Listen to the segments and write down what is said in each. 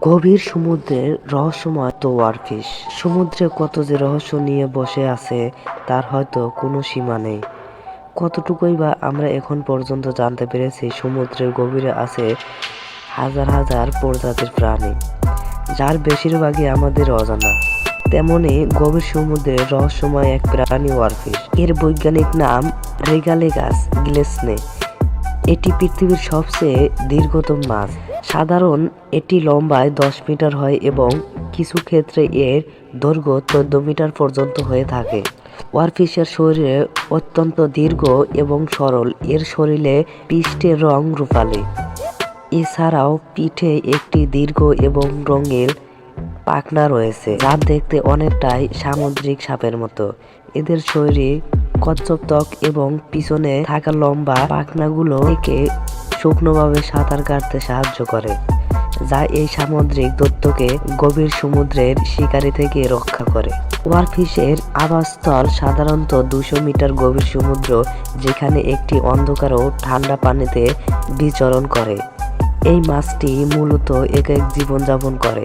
গভীর সমুদ্রের রহস্যময় তো ওয়ারফিশ সমুদ্রে কত যে রহস্য নিয়ে বসে আছে, তার হয়তো কোনো সীমা নেই। কতটুকুই বা আমরা এখন পর্যন্ত জানতে পেরেছি, সমুদ্রের গভীরে আছে হাজার হাজার প্রজাতির প্রাণী, যার বেশিরভাগই আমাদের অজানা। তেমনি গভীর সমুদ্রের রহস্যময় এক প্রাণী ওয়ারফিশ। এর বৈজ্ঞানিক নাম রেগালেগাস গ্লেসনে। এটি পৃথিবীর সবচেয়ে দীর্ঘতম মাছ। সাধারণ, এটি লম্বায় দশ মিটার হয় এবং কিছু ক্ষেত্রে এর দৈর্ঘ্য চোদ্দ মিটার পর্যন্ত হয়ে থাকে। ওয়ারফিশের শরীরে অত্যন্ত দীর্ঘ এবং সরল। এর শরীরে পৃষ্ঠের রং রূপালি। এছাড়াও পিঠে একটি দীর্ঘ এবং রঙিন পাখনা রয়েছে, যা দেখতে অনেকটাই সামুদ্রিক সাপের মতো। এদের শরীরে কচ্ছপ ত্বক এবং পিছনে থাকা লম্বা পাখনাগুলো থেকে শুকনোভাবে সাঁতার কাটতে সাহায্য করে, যা এই সামুদ্রিক দত্তকে গভীর সমুদ্রের শিকারি থেকে রক্ষা করে। ওয়ারফিশের আবাসস্থল সাধারণত দুশো মিটার গভীর সমুদ্র, যেখানে একটি অন্ধকার ও ঠান্ডা পানিতে বিচরণ করে। এই মাছটি মূলত এক এক জীবনযাপন করে।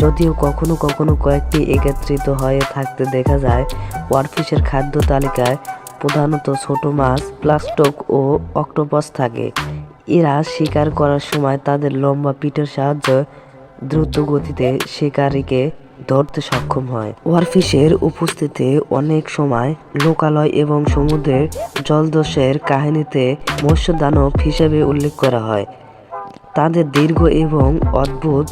যদিও কখনো কখনো কয়েকটি একত্রিত হয়ে থাকতে দেখা যায়, ওয়ারফিশের খাদ্য তালিকায় প্রধানত ছোট মাছ, প্লাস্টক ও অক্টোপাস থাকে। এরা শিকার করার সময় তাদের লম্বা পিঠের সাহায্যে দ্রুত গতিতে শিকারীকে ধরতে সক্ষম হয়। ওয়ারফিশের উপস্থিতি অনেক সময় লোকালয় এবং সমুদ্রের জলদস্যের কাহিনীতে মৎস্যদানব হিসেবে উল্লেখ করা হয়। তাদের দীর্ঘ এবং অদ্ভুত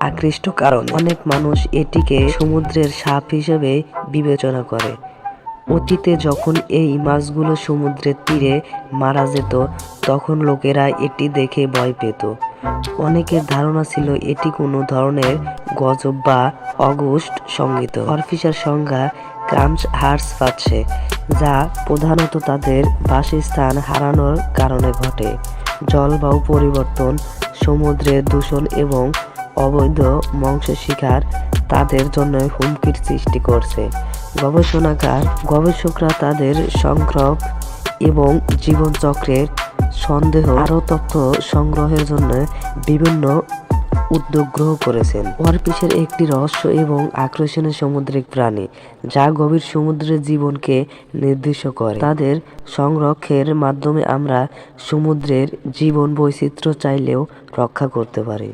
আকৃষ্ট কারণ অনেক মানুষ এটিকে সমুদ্রের সাপ হিসেবে বিবেচনা করে। অতীতে যখন এই মাছগুলো সমুদ্রের তীরে মারা যেত, তখন লোকেরা এটি দেখে ভয় পেত। অনেকের ধারণা ছিল এটি কোনো ধরনের গজব বা অগস্ট সংগীত। অরফিসার সংজ্ঞা ক্রামস হার্স পাচ্ছে, যা প্রধানত তাদের বাসস্থান হারানোর কারণে ঘটে। জলবায়ু পরিবর্তন, সমুদ্রের দূষণ এবং অবৈধ মাংস শিকার তাদের জন্য হুমকির সৃষ্টি করছে। গবেষণাকার গবেষকরা তাদের সংক্রম এবং জীবনচক্রের সন্দেহ, আরও তথ্য সংগ্রহের জন্য বিভিন্ন উদ্যোগ গ্রহণ করেছেন। ওয়ারপিসের একটি রহস্য এবং আকর্ষণীয় সামুদ্রিক প্রাণী, যা গভীর সমুদ্রের জীবনকে নির্দিষ্ট করে। তাদের সংরক্ষণের মাধ্যমে আমরা সমুদ্রের জীবন বৈচিত্র্য চাইলেও রক্ষা করতে পারি।